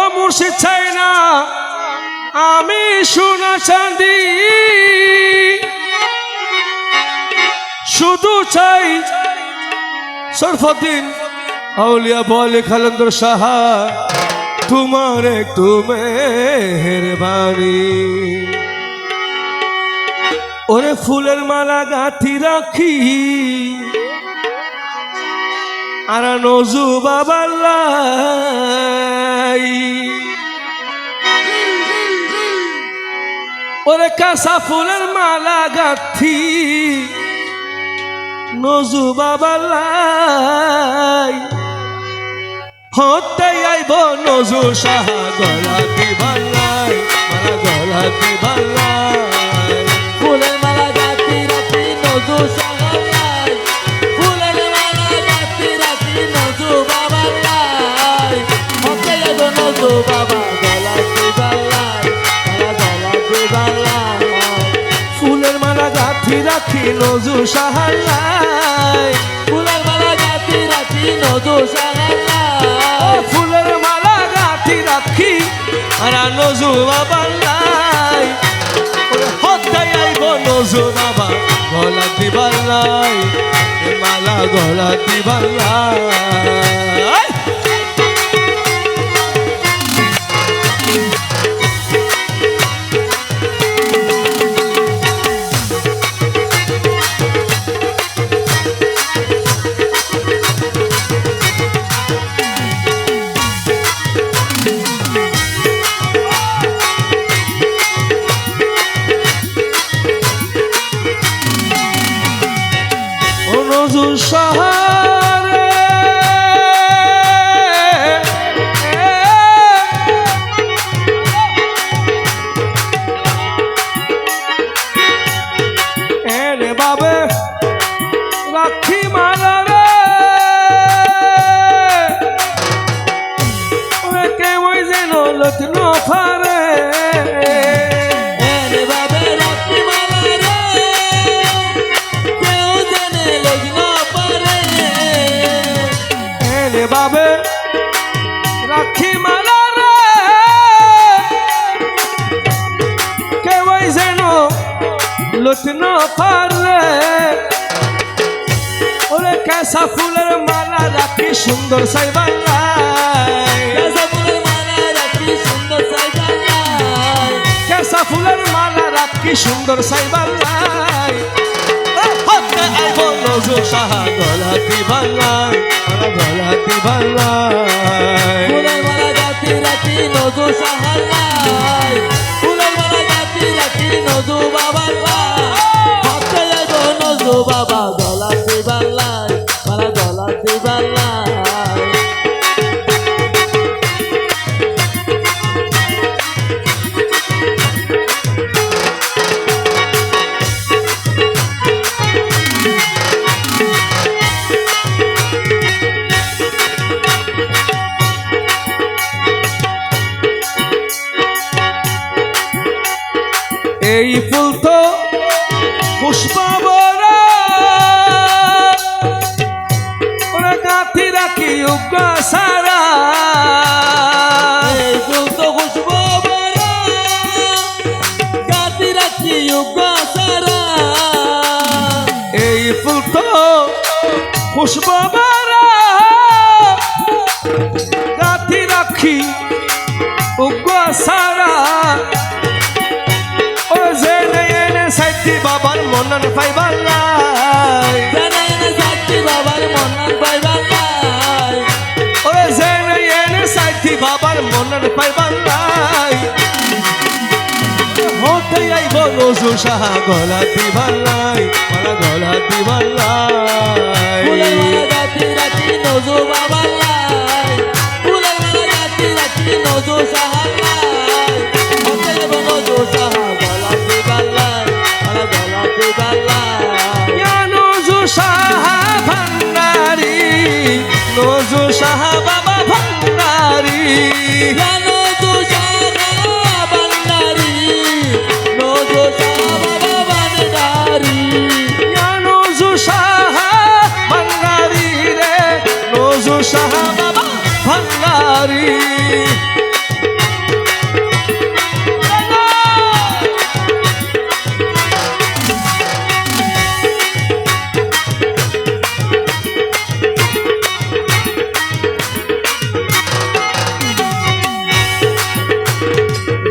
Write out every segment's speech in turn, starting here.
ও মুর্শিদ চাই না আমি সোনা চাঁদি শুধু চাই সরফদিন আউলিয়া বলে খালন্দর সাহা, তোমার একটু মেহরবানি। ওরে ফুলের মালা গাঁথি রাখি আর নজু বাবাল্লাই। ওরে কাঁচা ফুলের মালা গাঁথি, নজু বাবাল্লাই। হতে আইব নজু সাহা গলা বাবা গলা দিবালাই গলা দিবালাই ফুলের মালা গাঁথি রাখি নজু সাহাল্লাই ফুলের মালা গাতি রাতি নজু ও সাহালাই ফুলের মালা গাঁথি রাখি আর নজু বাবাল্লাই আইব নজু বাবা গলা দিবাল্লাই এ মালা গলা দিবাল্লাই ও নজু সাহারে এরে বাবে লগ্ন ফারে ওরে কাঁচা ফুলের মালা রাখি সুন্দর সাইবাল্লাই গাছা ফুলের মালা রাত্রি সুন্দর সাজালাই কেঁচা ফুলের মালা রাখি সুন্দর হতে আইব নজু সাহা গলা দিবাল্লাই গলা দিবাল্লাই ফুলের মালা নজু সাহালাই ফুল তো পুষ্পাবরা গাঁথি রাখি উগ্র সারা। ও যে এনে সাইতি বাবার মনন পাইবাল্লাই জানে না সাথী বাবার মন্নান পাইবার নাই। ওরে জেন এনে সাইতি বাবার পাইবাল্লাই হতে আইব নজু গলাতি ভাল্লাই দিবাল্লাই মালা গলা দিবাল্লাই রাতি রাতি নজু বাবার লাই ফুলের মালা গাতি রাতি নজু সাহার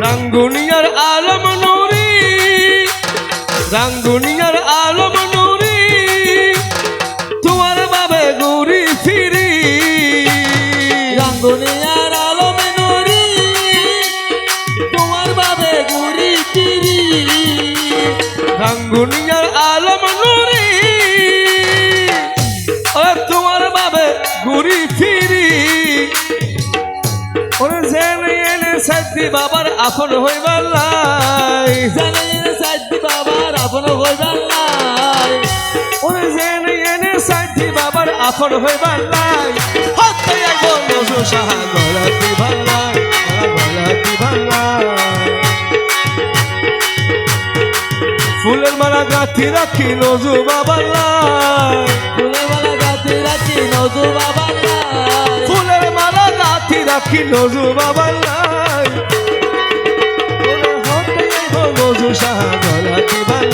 রাঙ্গুনিয়ার আলম নুরি রাঙ্গুনিয়া সাইদি বাবার আপন হইবার লাই জেনে জেনে সাইদি বাবার আপন হইবার নাই ওরে জেনে এনে সাইদি বাবার আপন হইবার লাই হতে সাহা, গলা দিবার লাই গলা দিবার লাই ফুলের মালা গাঁথি রাখি, নজু বাবার লাই ফুলের মালা গাছে রাখি, নজু বাবার গাঁথি রাখি নজু বাবার নাই হতে নজু সাহা গলা দিবার